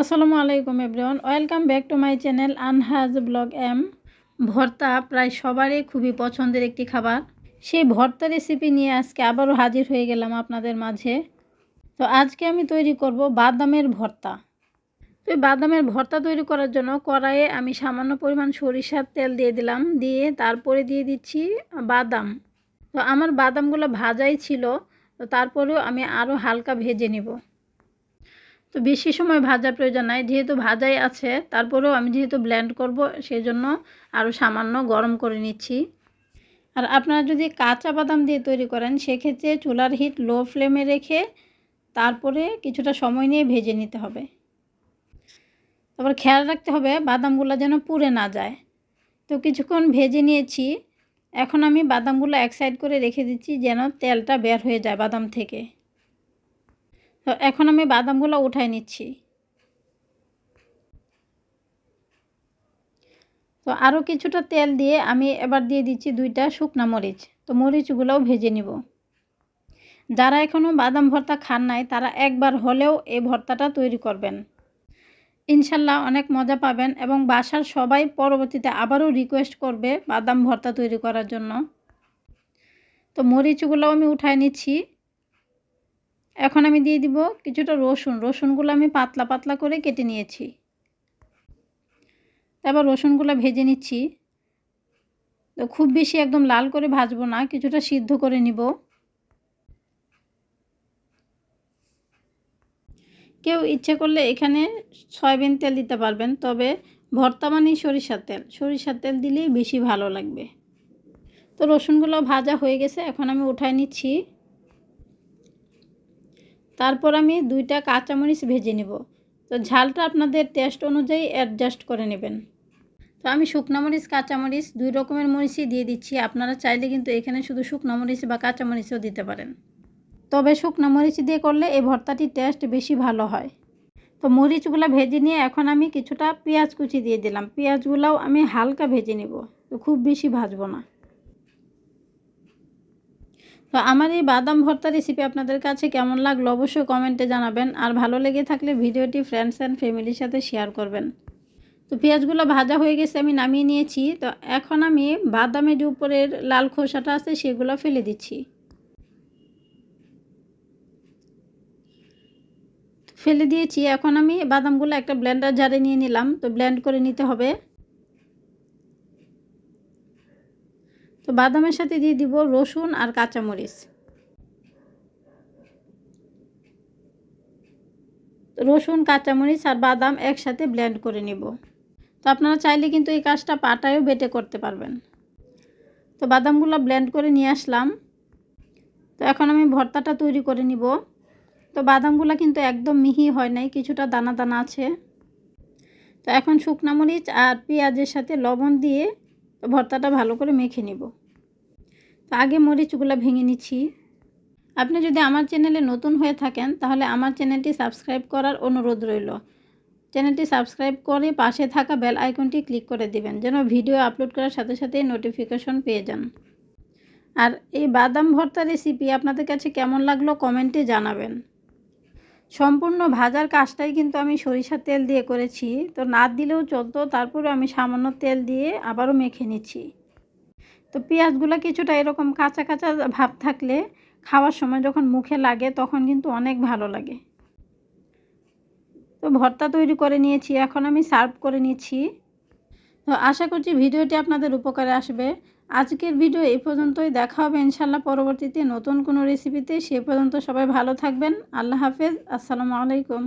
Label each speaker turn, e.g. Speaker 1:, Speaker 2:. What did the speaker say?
Speaker 1: আসসালামু আলাইকুম everyone. Welcome back to my channel Anhaj blog M. ভর্তা প্রায় সবারই খুবই পছন্দের একটি খাবার। সেই ভর্তা রেসিপি নিয়ে আজকে আবারও হাজির হয়ে গেলাম আপনাদের মাঝে। তো আজকে আমি তৈরি করব বাদামের ভর্তা। তো বাদামের ভর্তা তৈরি করার জন্য কড়াইয়ে আমি সামান্য পরিমাণ সরিষার তেল দিয়ে দিলাম। দিয়ে তারপরে দিয়ে দিচ্ছি বাদাম। তো আমার বাদামগুলো ভাজাই ছিল। তো তারপরেও আমি আরও হালকা ভেজে নিব। তো বেশি সময় ভাজার প্রয়োজন নাই। যেহেতু ভাজাই আছে, তারপরেও আমি যেহেতু ব্ল্যান্ড করব সেই জন্য আরও সামান্য গরম করে নিচ্ছি। আর আপনারা যদি কাঁচা বাদাম দিয়ে তৈরি করেন, সেক্ষেত্রে চুলার হিট লো ফ্লেমে রেখে তারপরে কিছুটা সময় নিয়ে ভেজে নিতে হবে। তারপর খেয়াল রাখতে হবে বাদামগুলো যেন পুড়ে না যায়। তো কিছুক্ষণ ভেজে নিয়েছি। এখন আমি বাদামগুলো এক সাইড করে রেখে দিচ্ছি, যেন তেলটা বের হয়ে যায় বাদাম থেকে। তো এখন আমি বাদামগুলো উঠাই নিচ্ছি। তো আরও কিছুটা তেল দিয়ে আমি এবার দিয়ে দিচ্ছি দুইটা শুকনা মরিচ। তো মরিচগুলোও ভেজে নিব। যারা এখনও বাদাম ভর্তা খান নাই, তারা একবার হলেও এই ভর্তাটা তৈরি করবেন। ইনশাল্লাহ অনেক মজা পাবেন এবং বাসার সবাই পরবর্তীতে আবারও রিকোয়েস্ট করবে বাদাম ভর্তা তৈরি করার জন্য। তো মরিচগুলোও আমি উঠায় নিচ্ছি। এখন আমি দিয়ে দিব কিছুটা রসুন। রসুনগুলো আমি পাতলা পাতলা করে কেটে নিয়েছি। তারপর রসুনগুলো ভেজে নিচ্ছি। তো খুব বেশি একদম লাল করে ভাজবো না, কিছুটা সিদ্ধ করে নিব। কেউ ইচ্ছে করলে এখানে সয়াবিন তেল দিতে পারবেন, তবে ভর্তা মানে সরিষার তেল। সরিষার তেল দিলেই বেশি ভালো লাগবে। তো রসুনগুলো ভাজা হয়ে গেছে, এখন আমি উঠায় নিচ্ছি। তারপর আমি দুইটা কাঁচামরিচ ভেজে নেব। তো ঝালটা আপনাদের টেস্ট অনুযায়ী অ্যাডজাস্ট করে নেবেন। তো আমি শুকনো মরিচ কাঁচামরিচ দুই রকমের মরিচই দিয়ে দিচ্ছি। আপনারা চাইলে কিন্তু এখানে শুধু শুকনো মরিচ বা কাঁচামরিচও দিতে পারেন। তবে শুকনো মরিচ দিয়ে করলে এই ভর্তাটির টেস্ট বেশি ভালো হয়। তো মরিচগুলো ভেজে নিয়ে এখন আমি কিছুটা পেঁয়াজ কুচি দিয়ে দিলাম। পেঁয়াজগুলোও আমি হালকা ভেজে নেব। তো খুব বেশি ভাজবো না। তো আমার এই বাদাম ভর্তা রেসিপি আপনাদের কাছে কেমন লাগল অবশ্যই কমেন্টে জানাবেন। আর ভালো লেগে থাকলে ভিডিওটি ফ্রেন্ডস অ্যান্ড ফ্যামিলির সাথে শেয়ার করবেন। তো পেঁয়াজগুলো ভাজা হয়ে গেছে, আমি নামিয়ে নিয়েছি। তো এখন আমি বাদামের যে উপরের লাল খোসাটা আছে, সেগুলো ফেলে দিচ্ছি। ফেলে দিয়েছি। এখন আমি বাদামগুলো একটা ব্লেন্ডার জারে নিয়ে নিলাম। তো ব্লেন্ড করে নিতে হবে। তো বাদামের সাথে দিয়ে দিব রসুন আর কাঁচামরিচ। রসুন, কাঁচামরিচ আর বাদাম একসাথে ব্লেন্ড করে নিব। তো আপনারা চাইলে কিন্তু এই কাজটা পাটায়ও বেটে করতে পারবেন। তো বাদামগুলো ব্লেন্ড করে নিয়ে আসলাম। তো এখন আমি ভর্তাটা তৈরি করে নিব। তো বাদামগুলো কিন্তু একদম মিহি হয় নাই, কিছুটা দানা দানা আছে। তো এখন শুকনা মরিচ আর পেঁয়াজের সাথে লবণ দিয়ে ভর্তাটা ভালো করে মেখে নিব। তো আগে মরিচগুলো ভেঙে নিচ্ছি। আপনি যদি আমার চ্যানেলে নতুন হয়ে থাকেন, তাহলে আমার চ্যানেলটি সাবস্ক্রাইব করার অনুরোধ রইল। চ্যানেলটি সাবস্ক্রাইব করে পাশে থাকা বেল আইকনটি ক্লিক করে দিবেন, যেন ভিডিও আপলোড করার সাথে সাথে নোটিফিকেশন পেয়ে যান। আর এই বাদাম ভর্তা রেসিপি আপনাদের কাছে কেমন লাগল কমেন্টে জানাবেন। সম্পূর্ণ ভাজার কাজটাই কিন্তু আমি সরিষার তেল দিয়ে করেছি। তো না দিলেও চলতো তারপরে আমি সামান্য তেল দিয়ে আবারও মেখে নিচ্ছি। তো পেঁয়াজগুলো কিছুটা এরকম কাঁচা কাঁচা ভাব থাকলে খাওয়ার সময় যখন মুখে লাগে তখন কিন্তু অনেক ভালো লাগে। তো ভর্তা তৈরি করে নিয়েছি, এখন আমি সার্ভ করে নিচ্ছি। তো আশা করছি ভিডিওটি আপনাদের উপকারে আসবে। আজকের ভিডিও এই পর্যন্তই। দেখা হবে ইনশাল্লাহ পরবর্তীতে নতুন কোনো রেসিপিতে সে পর্যন্ত সবাই ভালো থাকবেন। আল্লাহ হাফেজ। আসসালামু আলাইকুম।